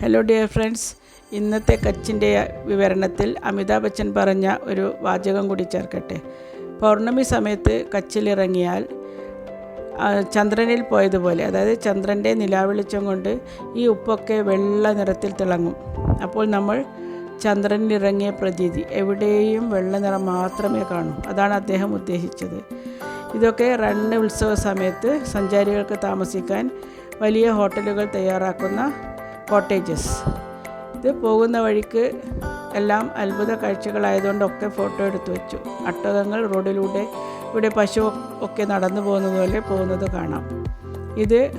Hello dear friends ഇന്നത്തെ കച്ചിന്റെ വിവരണത്തിൽ അമിതാഭ് ബച്ചൻ പറഞ്ഞ ഒരു വാചകം കൂടി ചേർക്കട്ടെ. പൗർണമി സമയത്ത് കച്ചിലിറങ്ങിയാൽ ചന്ദ്രനിൽ പോയതുപോലെ അതായത് ചന്ദ്രന്റെ നിലാവെളിച്ചം കൊണ്ട് ഈ ഉപ്പൊക്കെ വെള്ള നിറത്തിൽ തിളങ്ങും. അപ്പോൾ നമ്മൾ ചന്ദ്രനിലിറങ്ങിയ പ്രതീതി എവിടെയും വെള്ള നിറം മാത്രമേ കാണൂ. അതാണ് അദ്ദേഹം ഉദ്ദേശിച്ചത്. ഇതൊക്കെ റണ്ണ് ഉത്സവ സമയത്ത് സഞ്ചാരികൾക്ക് താമസിക്കാൻ വലിയ ഹോട്ടലുകൾ തയ്യാറാക്കുന്ന കോട്ടേജസ്. ഇത് പോകുന്ന വഴിക്ക് എല്ലാം അത്ഭുത കാഴ്ചകളായതുകൊണ്ടൊക്കെ ഫോട്ടോ എടുത്തു വെച്ചു. അട്ടകങ്ങൾ റോഡിലൂടെ ഇവിടെ പശു ഒക്കെ നടന്നു പോകുന്നത് പോലെ പോകുന്നത് കാണാം. ഇത്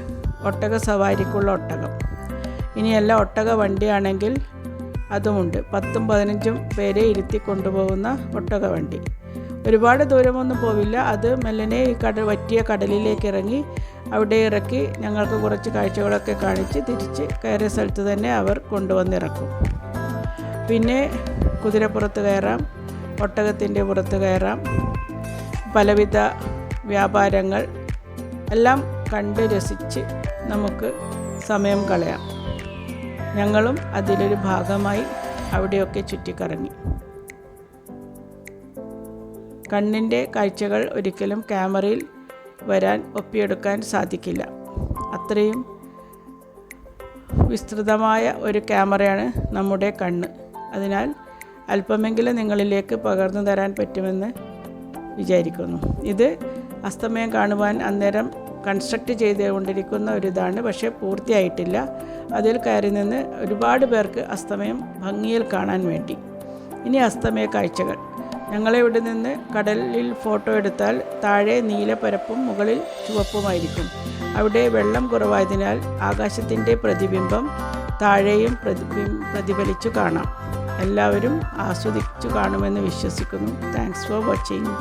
ഒട്ടക സവാരിക്കുള്ള ഒട്ടകം. ഇനിയല്ല ഒട്ടക വണ്ടിയാണെങ്കിൽ അതുമുണ്ട്. പത്തും പതിനഞ്ചും പേരെ ഇരുത്തി കൊണ്ടുപോകുന്ന ഒട്ടക വണ്ടി. ഒരുപാട് ദൂരമൊന്നും പോവില്ല. അത് മെല്ലനെ ഈ കടൽ വറ്റിയ കടലിലേക്ക് ഇറങ്ങി അവിടെ ഇറക്കി ഞങ്ങൾക്ക് കുറച്ച് കാഴ്ചകളൊക്കെ കാണിച്ച് തിരിച്ച് കയറിയ സ്ഥലത്ത് തന്നെ അവർ കൊണ്ടുവന്നിറക്കും. പിന്നെ കുതിരപ്പുറത്ത് കയറാം ഒട്ടകത്തിന്റെ പുറത്ത് കയറാം. പലവിധ വ്യാപാരങ്ങൾ എല്ലാം കണ്ട് രസിച്ച് നമുക്ക് സമയം കളയാം. ഞങ്ങളും അതിലൊരു ഭാഗമായി അവിടെയൊക്കെ ചുറ്റിക്കറങ്ങി. കണ്ണിന്റെ കാഴ്ചകൾ ഒരിക്കലും ക്യാമറയിൽ വരാൻ ഒപ്പിയെടുക്കാൻ സാധിക്കില്ല. അത്രയും വിസ്തൃതമായ ഒരു ക്യാമറയാണ് നമ്മുടെ കണ്ണ്. അതിനാൽ അല്പമെങ്കിലും നിങ്ങളിലേക്ക് പകർന്നു തരാൻ പറ്റുമെന്ന് വിചാരിക്കുന്നു. ഇത് അസ്തമയം കാണുവാൻ അന്നേരം കൺസ്ട്രക്റ്റ് ചെയ്തുകൊണ്ടിരിക്കുന്ന ഒരു ഒരിതാണ്. പക്ഷേ പൂർത്തിയായിട്ടില്ല. അതിൽ കയറി നിന്ന് ഒരുപാട് പേർക്ക് അസ്തമയം ഭംഗിയിൽ കാണാൻ വേണ്ടി. ഇനി അസ്തമയ കാഴ്ചകൾ. ഞങ്ങളിവിടെ നിന്ന് കടലിൽ ഫോട്ടോ എടുത്താൽ താഴെ നീലപ്പരപ്പും മുകളിൽ ചുവപ്പുമായിരിക്കും. അവിടെ വെള്ളം കുറവായതിനാൽ ആകാശത്തിന്റെ പ്രതിബിംബം താഴെയും പ്രതിഫലിച്ചു കാണാം. എല്ലാവരും ആസ്വദിച്ചു കാണുമെന്ന് വിശ്വസിക്കുന്നു. Thanks for watching